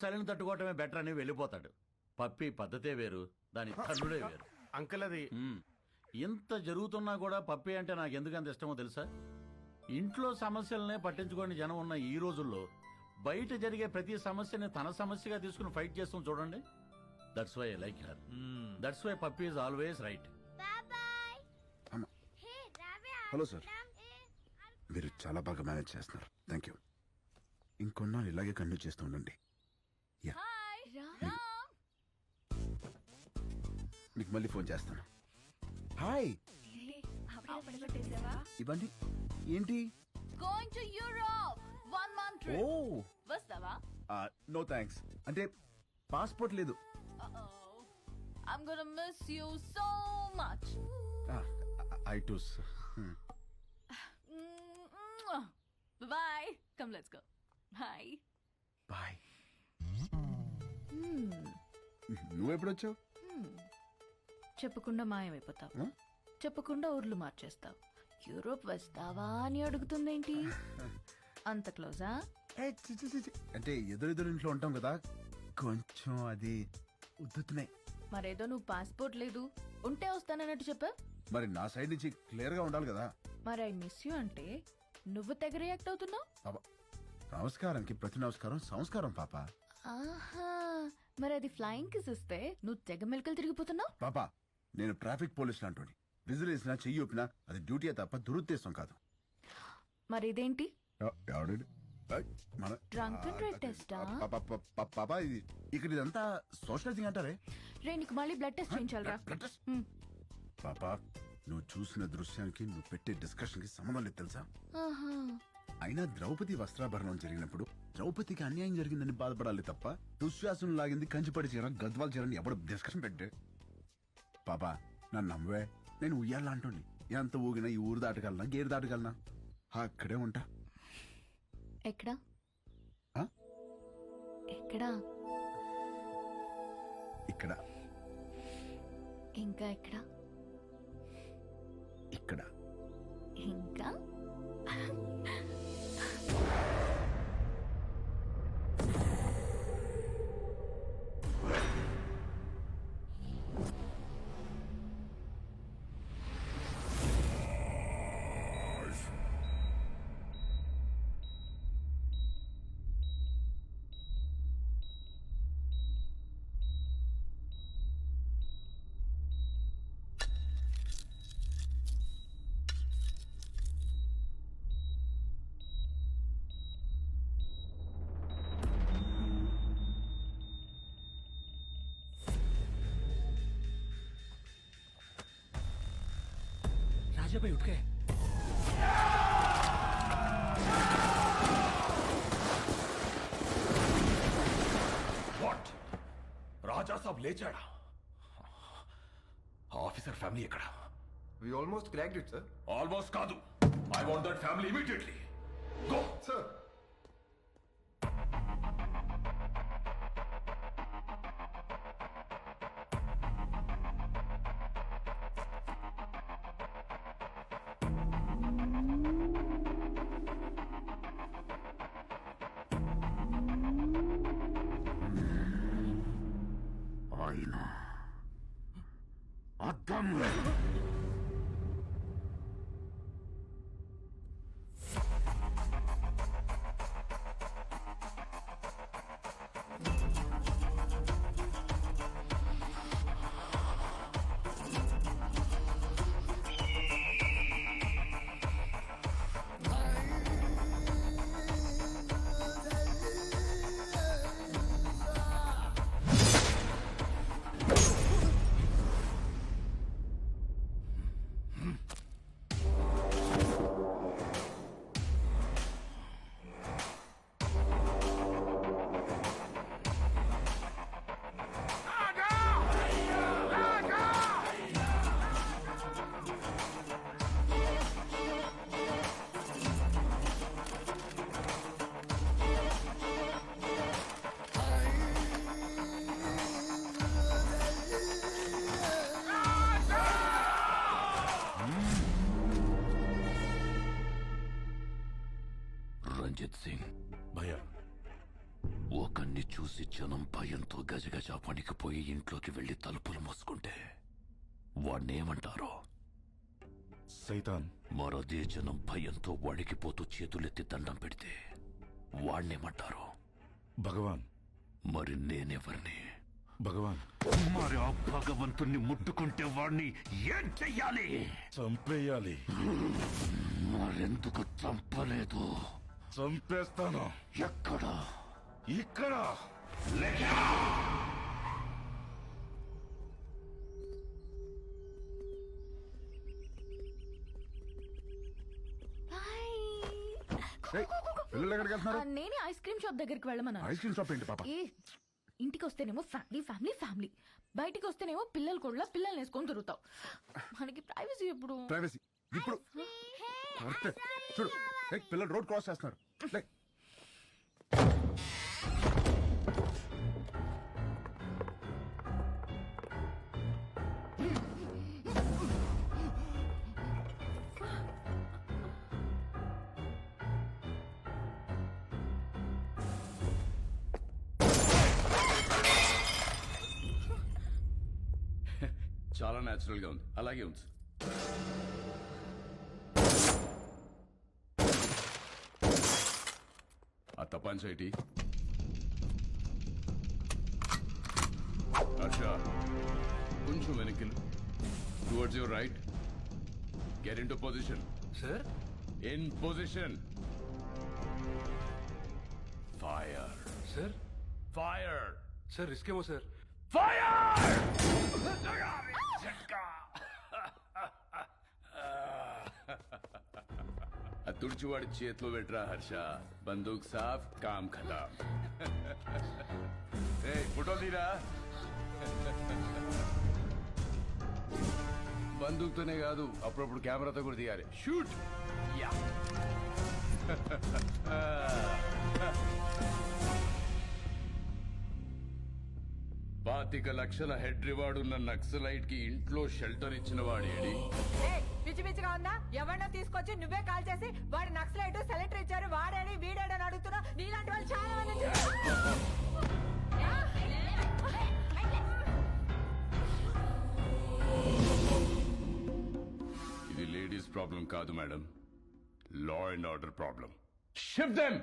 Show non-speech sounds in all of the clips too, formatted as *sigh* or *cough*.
చలిని తట్టుకోవటమే బెటర్ అని వెళ్ళిపోతాడు. పప్పి పద్ధతే వేరు దాని తల్లుడే *laughs* వేరు. అంకుల్ అది ఉమ్. ఇంత జరుగుతున్నా కూడా పప్పి అంటే నాకు ఎందుకు అంత ఇష్టమో తెలుసా? ఇంట్లో సమస్యలనే పట్టించుకోని జనం ఉన్న ఈ రోజుల్లో బయట జరిగే ప్రతి సమస్యని తన సమస్యగా తీసుకుని ఫైట్ చేస్తాం చూడండి. That's why like her that's why puppy is always right బాబాయ్. అమ్మ. హే రావే హలో సార్. మీరు చాలా బాగా మేనేజ్ చేస్తున్నారు. థ్యాంక్ యూ ఇంకొన్నాళ్ళు ఇలాగే కంటిన్యూ చేస్తూ ఉండండి. యా. మీకు మళ్ళీ ఫోన్ చేస్తాను. హాయ్. ఇవ్వండి. ఏంటి? Going to Europe one month ఓ. వస్తావా? నో థ్యాంక్స్ అంటే పాస్పోర్ట్ లేదు. I'm gonna miss you so much I twos boy come let's go bye bye నువ్వు వచ్చావు చెప్పకుండా మాయమైపోతావు? చెప్పకుండా ఊర్లు మార్చేస్తావు. యూరోప్ వస్తావా అని అడుగుతుందేంటి? అంత క్లోజా. అంటే ఎదురెదురు ఇంట్లో ఉంటాం కదా కొంచెం అది ఉద్దుతున్నాయి మరేదో నువ్వు పాస్పోర్ట్ లేదు. ఉంటే వస్తానన్నట్టు చెప్పా? మరి నా సైడ్ నుంచి క్లియర్గా ఉండాలి కదా. మరి ఐ మిస్ యూ అంటే నువ్వు తెగ రియాక్ట్ అవుతున్నావు? పాప నమస్కారానికి ప్రతి నమస్కారం సంస్కారం పాప. ఆహా మరి అది ఫ్లయింగ్ కిస్ ఇస్తే నువ్వు తెగ మెలకలు తిరిగిపోతున్నావు? పాప నేను ట్రాఫిక్ పోలీస్ లాంటి విజిల్ వేసినా చెయ్యి ఊపినా అది డ్యూటీ తప్ప దురుద్దేశం కాదు. మరి ఇదేంటి ప- ప- పాప ఇది ఇక్కడ ఇదంతా సోషలైజింగ్ అంటారే? రే నీకు మళ్ళీ బ్లడ్ టెస్ట్ చేయించాలరా. పాప నువ్వు చూసిన దృశ్యానికి నువ్వు పెట్టే డిస్కషన్కి సంబంధం లేదు తెలుసా? ఆహా. అయినా ద్రౌపది వస్త్రాభరణం జరిగినప్పుడు ద్రౌపదికి అన్యాయం జరిగిందని బాధపడాలి తప్ప దుశ్శాసనం లాగింది కంచిపడి చీర గద్వాల చీరని ఎవడు డిస్కషన్ పెట్టే? పాపా నన్ను నమ్మవే. నేను ఉయ్యాలా అంటోని ఎంత ఊగినా ఈ ఊరు దాటగలనా? గేరు దాటగలనా? అక్కడే ఉంటా. ఎక్కడా? ఎక్కడా? ఇక్కడ. ఇంకా ఎక్కడా? ఇక్కడ. ఇంకా? రాజాబాయ్ ఉట్కే. వాట్? రాజా సాబ్ లేచాడా? ఆఫీసర్ ఫ్యామిలీ ఎక్కడ? We almost cracked it, sir. Almost కాదు. I want that family immediately go Sir, アッム Ranjit Singh భయ. ఒకరిని చూసి చూసి జనం భయంతో గజగజ వణికిపోయి ఇంట్లోకి వెళ్ళి తలుపులు మూసుకుంటే వాణ్ణేమంటారో? సైతాన్. మరదే జనం భయంతో వణికిపోతూ చేతులెత్తి దండం పెడితే వాణ్ణేమంటారు? భగవాన్. మరి నేనెవరిని? భగవాన్. మరి ఆ భగవంతుణ్ణి ముట్టుకుంటే వాణ్ణి ఏం చెయ్యాలి? చంపేయాలి. మరెందుకు చంపలేదు? చంపేస్తాను. ఎక్కడ? ఇక్కడ? పిల్లలు ఎక్కడికి వెళ్తున్నారు? నేనే ఐస్ క్రీమ్ షాప్ దగ్గరికి వెళ్ళమన్నాను. ఐస్ క్రీమ్ షాప్ ఏంటి పాప? ఏ ఇంటికి వస్తేనేమో ఫ్యామిలీ ఫ్యామిలీ ఫ్యామిలీ. బయటికి వస్తేనేమో పిల్లలు కూడా పిల్లల్ని వేసుకొని తిరుగుతావు. మనకి ప్రైవసీ ఎప్పుడు? ప్రైవసీ. ఇప్పుడు కరెక్ట్. చూడు. ఏయ్, పిల్లలు రోడ్ క్రాస్ చేస్తున్నారు లే. *laughs* చాలా న్యాచురల్గా ఉంది అలాగే ఉంది తపాంచేటి హర్ష కొంచెం వెనక్కి towards your right get in to position Sir? In position fire Sir? Fire Sir, risk ఏమో sir. ఆ తుడిచివాడి చేతిలో పెట్టరా హర్ష? బందూక్ సాఫ్ కామ్ ఖతాం *laughs* ఏ ఫోటో తీరా? బందూక్తోనే కాదు అప్పుడప్పుడు కెమెరాతో కూడా తీయాలి. షూట్! యా. *laughs* పాతిక లక్షల హెడ్ రివార్డ్ ఉన్న నక్సలైట్కి ఇంట్లో షెల్టర్ ఇచ్చిన వాడేడి ఏయ్, పిచ్చి పిచ్చిగా ఉందా? ఎవరినో తీసుకొచ్చి నువ్వే కాల్ చేసి వాడు నక్సలైట్ సెలెక్టర్ ఇచ్చారు వాడేడి వీడేడని అడుగుతున్నా. నీలాంటి వాళ్ళు చాలా మంది. ఇది లేడీస్ ప్రాబ్లం కాదు madam. Law and order problem. Ship them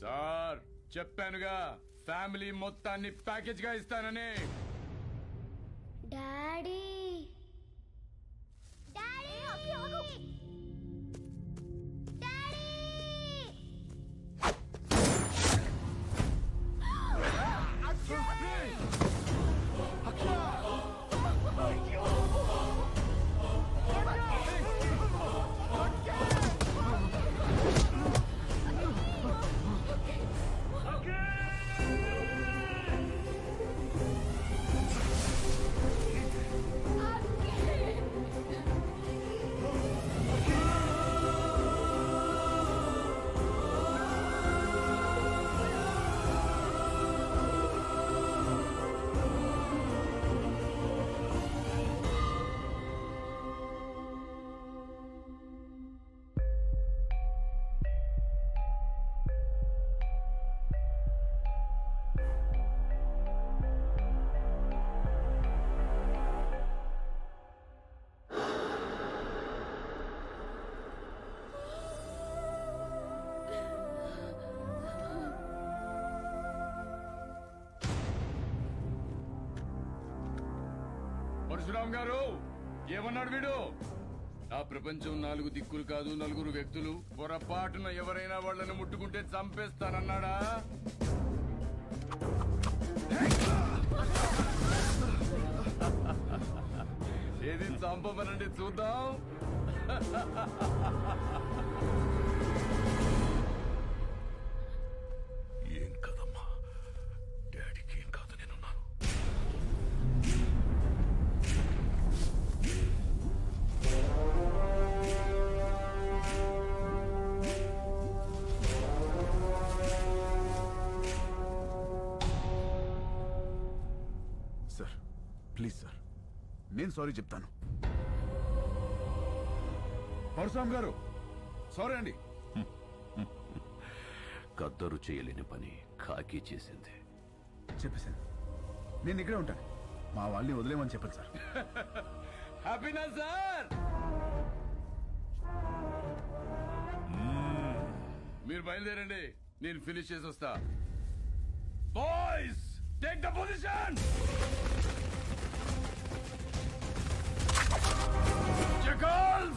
sir చెప్పానుగా ఫ్యామిలీ మొత్తాన్ని ప్యాకేజ్గా ఇస్తానని. పరశురామ్ గారు ఏమన్నాడు వీడు? ఆ ప్రపంచం నాలుగు దిక్కులు కాదు నలుగురు వ్యక్తులు. పొరపాటున ఎవరైనా వాళ్ళని ముట్టుకుంటే చంపేస్తానన్నాడా? చంపమనండి చూద్దాం. సార్. Please sir. నేను సారీ చెప్తాను. పరశురామ్ గారు సారీ అండి. కద్దరు చేయలేని పని కాకి చేసింది. చెప్పేశాను. నేను ఇక్కడే ఉంటాను. మా వాళ్ళని వదిలేమని చెప్పండి సార్. హ్యాపీనా సార్? మీరు బయలుదేరండి. నేను ఫినిష్ చేసి వస్తా. Boys take the position! Çıkın!